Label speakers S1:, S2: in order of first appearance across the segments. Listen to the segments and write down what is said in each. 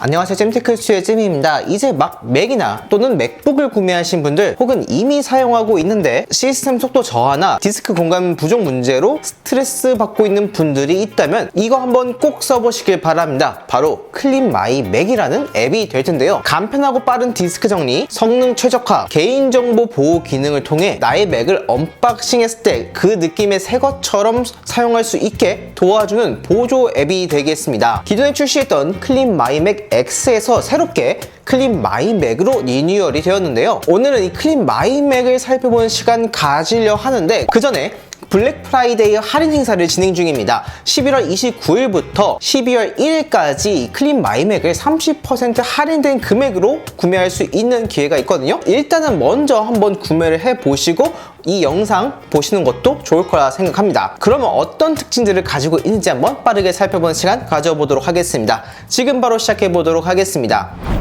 S1: 안녕하세요. 잼테크스의 잼입니다. 이제 막 맥이나 또는 맥북을 구매하신 분들 혹은 이미 사용하고 있는데 시스템 속도 저하나 디스크 공간 부족 문제로 스트레스 받고 있는 분들이 있다면 이거 한번 꼭 써보시길 바랍니다. 바로 클린 마이 맥이라는 앱이 될 텐데요. 간편하고 빠른 디스크 정리 성능 최적화 개인정보 보호 기능을 통해 나의 맥을 언박싱 했을 때 그 느낌의 새 것처럼 사용할 수 있게 도와주는 보조 앱이 되겠습니다. 기존에 출시했던 클린 마이 맥 X에서 새롭게 클린 마이 맥으로 리뉴얼이 되었는데요. 오늘은 이 클린 마이 맥을 살펴보는 시간 가지려 하는데 그 전에 블랙 프라이데이 할인 행사를 진행 중입니다. 11월 29일부터 12월 1일까지 클린 마이맥을 30% 할인된 금액으로 구매할 수 있는 기회가 있거든요. 일단은 먼저 한번 구매를 해보시고 이 영상 보시는 것도 좋을 거라 생각합니다. 그러면 어떤 특징들을 가지고 있는지 한번 빠르게 살펴보는 시간 가져보도록 하겠습니다. 지금 바로 시작해 보도록 하겠습니다.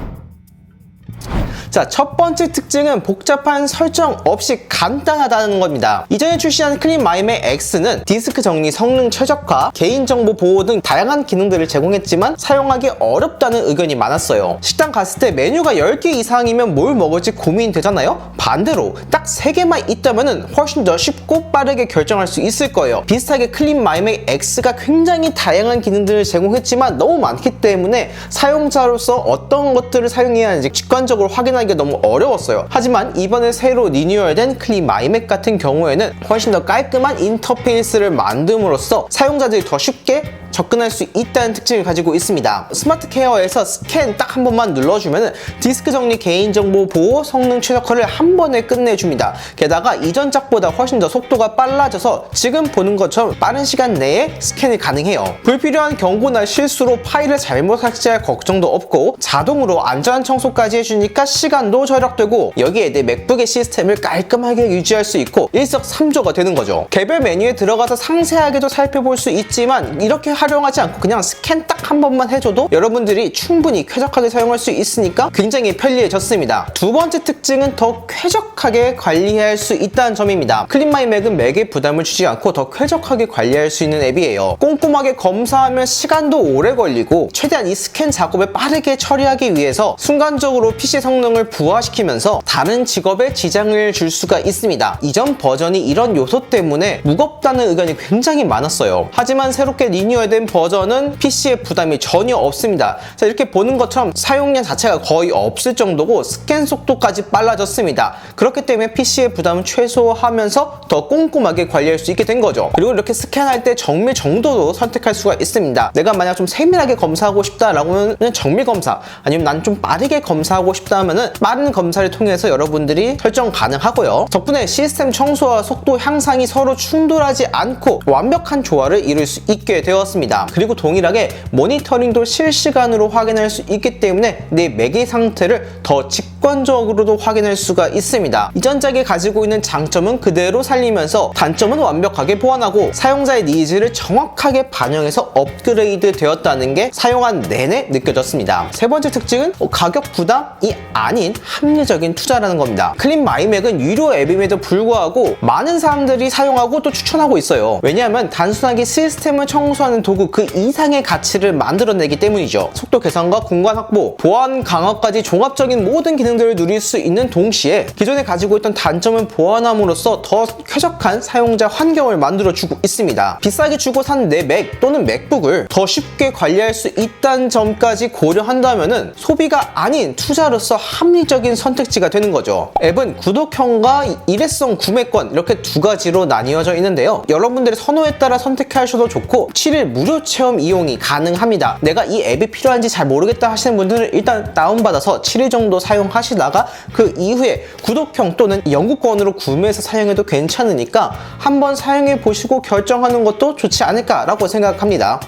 S1: 자, 첫 번째 특징은 복잡한 설정 없이 간단하다는 겁니다. 이전에 출시한 클린 마이맥 X는 디스크 정리, 성능 최적화, 개인정보 보호 등 다양한 기능들을 제공했지만 사용하기 어렵다는 의견이 많았어요. 식당 갔을 때 메뉴가 10개 이상이면 뭘 먹을지 고민되잖아요? 반대로 딱 3개만 있다면 훨씬 더 쉽고 빠르게 결정할 수 있을 거예요. 비슷하게 클린 마이맥 X가 굉장히 다양한 기능들을 제공했지만 너무 많기 때문에 사용자로서 어떤 것들을 사용해야 하는지 직관적으로 확인하기 가 너무 어려웠어요. 하지만 이번에 새로 리뉴얼된 클린 마이맥 같은 경우에는 훨씬 더 깔끔한 인터페이스를 만듦으로써 사용자들이 더 쉽게 접근할 수 있다는 특징을 가지고 있습니다. 스마트 케어에서 스캔 딱 한 번만 눌러주면 디스크 정리, 개인정보 보호, 성능 최적화를 한 번에 끝내줍니다. 게다가 이전 작보다 훨씬 더 속도가 빨라져서 지금 보는 것처럼 빠른 시간 내에 스캔이 가능해요. 불필요한 경고나 실수로 파일을 잘못 삭제할 걱정도 없고 자동으로 안전한 청소까지 해주니까 시간도 절약되고 여기에 내 맥북의 시스템을 깔끔하게 유지할 수 있고 일석삼조가 되는 거죠. 개별 메뉴에 들어가서 상세하게도 살펴볼 수 있지만 이렇게 활용하지 않고 그냥 스캔 딱 한 번만 해줘도 여러분들이 충분히 쾌적하게 사용할 수 있으니까 굉장히 편리해졌습니다. 두 번째 특징은 더 쾌적하게 관리할 수 있다는 점입니다. 클린마이 맥은 맥에 부담을 주지 않고 더 쾌적하게 관리할 수 있는 앱이에요. 꼼꼼하게 검사하면 시간도 오래 걸리고 최대한 이 스캔 작업을 빠르게 처리하기 위해서 순간적으로 PC 성능을 부하시키면서 다른 직업에 지장을 줄 수가 있습니다. 이전 버전이 이런 요소 때문에 무겁다는 의견이 굉장히 많았어요. 하지만 새롭게 리뉴얼된 버전은 PC에 부담이 전혀 없습니다. 자, 이렇게 보는 것처럼 사용량 자체가 거의 없을 정도고 스캔 속도까지 빨라졌습니다. 그렇기 때문에 PC의 부담을 최소화하면서 더 꼼꼼하게 관리할 수 있게 된 거죠. 그리고 이렇게 스캔할 때 정밀 정도도 선택할 수가 있습니다. 내가 만약 좀 세밀하게 검사하고 싶다라고 하면 정밀 검사 아니면 난 좀 빠르게 검사하고 싶다 하면은 빠른 검사를 통해서 여러분들이 설정 가능하고요. 덕분에 시스템 청소와 속도 향상이 서로 충돌하지 않고 완벽한 조화를 이룰 수 있게 되었습니다. 그리고 동일하게 모니터링도 실시간으로 확인할 수 있기 때문에 내 맥의 상태를 더 직 관적으로도 확인할 수가 있습니다. 이전 작이 가지고 있는 장점은 그대로 살리면서 단점은 완벽하게 보완하고 사용자의 니즈를 정확하게 반영해서 업그레이드 되었다는 게 사용한 내내 느껴졌습니다. 세 번째 특징은 어, 가격 부담이 아닌 합리적인 투자라는 겁니다. 클린 마이맥은 유료 앱임에도 불구하고 많은 사람들이 사용하고 또 추천하고 있어요. 왜냐하면 단순하게 시스템을 청소하는 도구 그 이상의 가치를 만들어내기 때문이죠. 속도 개선과 공간 확보, 보안 강화까지 종합적인 모든 기능 들을 누릴 수 있는 동시에 기존에 가지고 있던 단점을 보완함으로써 더 쾌적한 사용자 환경을 만들어주고 있습니다. 비싸게 주고 산 내 맥 또는 맥북을 더 쉽게 관리할 수 있다는 점까지 고려한다면 소비가 아닌 투자로서 합리적인 선택지가 되는 거죠. 앱은 구독형과 일회성 구매권 이렇게 두 가지로 나뉘어져 있는데요. 여러분들의 선호에 따라 선택하셔도 좋고 7일 무료 체험 이용이 가능합니다. 내가 이 앱이 필요한지 잘 모르겠다 하시는 분들은 일단 다운받아서 7일 정도 사용하시 다가 그 이후에 구독형 또는 영구권으로 구매해서 사용해도 괜찮으니까 한번 사용해 보시고 결정하는 것도 좋지 않을까라고 생각합니다.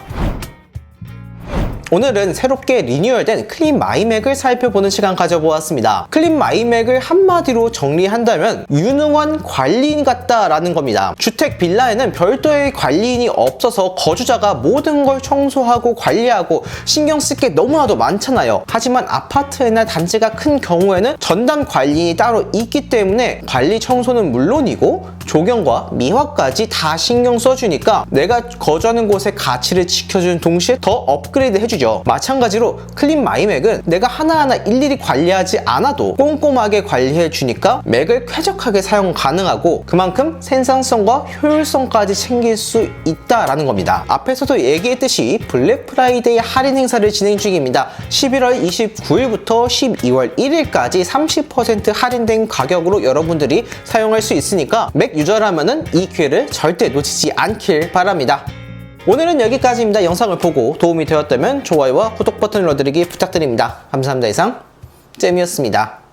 S1: 오늘은 새롭게 리뉴얼된 클린 마이맥을 살펴보는 시간 가져보았습니다. 클린 마이맥을 한마디로 정리한다면 유능한 관리인 같다라는 겁니다. 주택 빌라에는 별도의 관리인이 없어서 거주자가 모든 걸 청소하고 관리하고 신경 쓸 게 너무나도 많잖아요. 하지만 아파트나 단지가 큰 경우에는 전담 관리인이 따로 있기 때문에 관리 청소는 물론이고 조경과 미화까지 다 신경 써주니까 내가 거주하는 곳의 가치를 지켜주는 동시에 더 업그레이드 해주죠. 마찬가지로 클린 마이맥은 내가 하나하나 일일이 관리하지 않아도 꼼꼼하게 관리해 주니까 맥을 쾌적하게 사용 가능하고 그만큼 생산성과 효율성까지 챙길 수 있다라는 겁니다. 앞에서도 얘기했듯이 블랙 프라이데이 할인 행사를 진행 중입니다. 11월 29일부터 12월 1일까지 30% 할인된 가격으로 여러분들이 사용할 수 있으니까 맥 유저라면은 이 기회를 절대 놓치지 않길 바랍니다. 오늘은 여기까지입니다. 영상을 보고 도움이 되었다면 좋아요와 구독 버튼을 눌러드리기 부탁드립니다. 감사합니다. 이상 잼이었습니다.